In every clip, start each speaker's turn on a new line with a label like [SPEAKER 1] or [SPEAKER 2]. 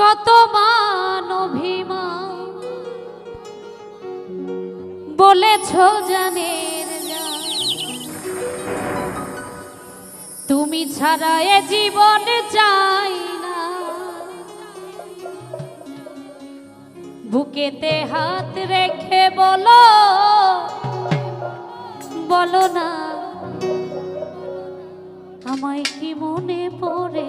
[SPEAKER 1] কত মান বলেছ জানের তুমি ছাড়া এ জীবন চাই না। বুকেতে হাত রেখে বলো বলো না, আমায় কি মনে পড়ে?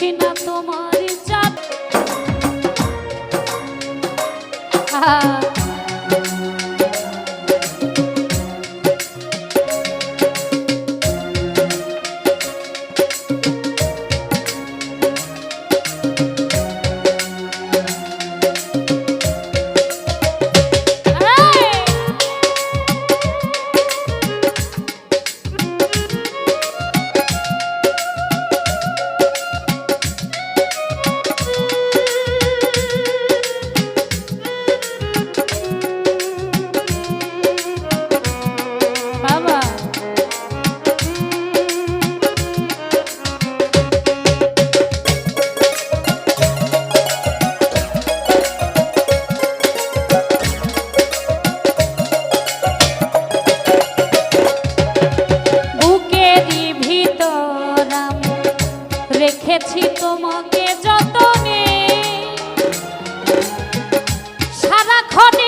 [SPEAKER 1] না তোমার রেখেছি তোমাকে যতনে। সারাক্ষণই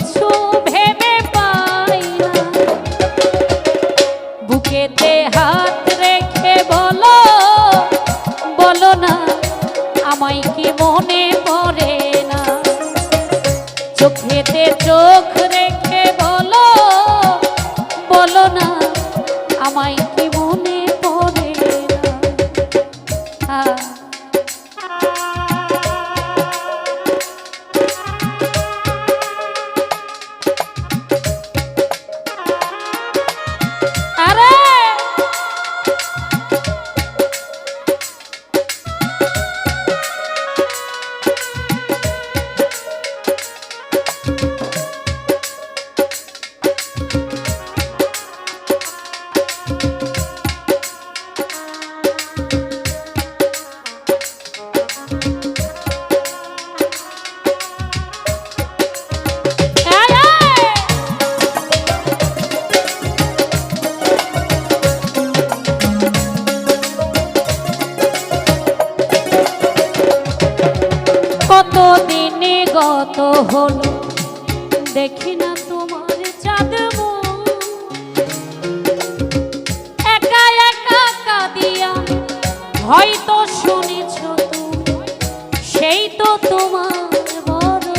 [SPEAKER 1] সময় কি মনে পড়ে না? চোখেতে চোখ হল দেখি না তোমার চাঁদ একা একা কাঁদিয়া হয়তো শুনেছ সেই তো তোমার বড়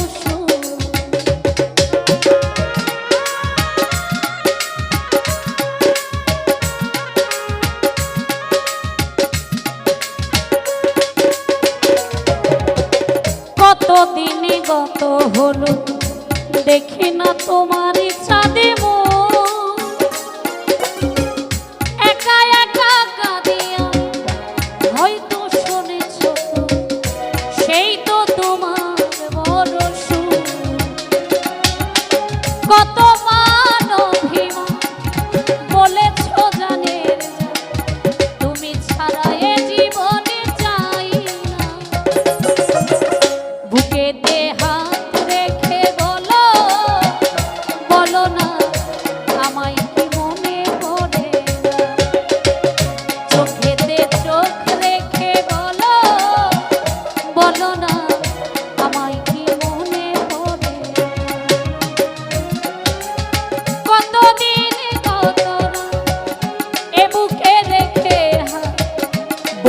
[SPEAKER 1] দেখি না তোমার ইচ্ছা মো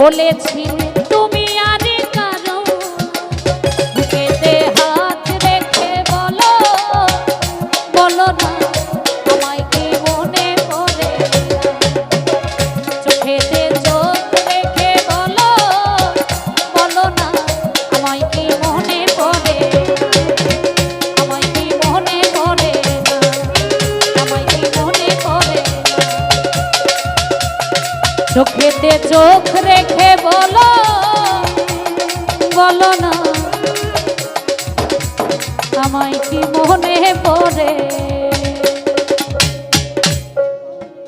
[SPEAKER 1] বলেছি চোখেতে চোখ রেখে বলো বলো না। আমায় কি মনে পড়ে?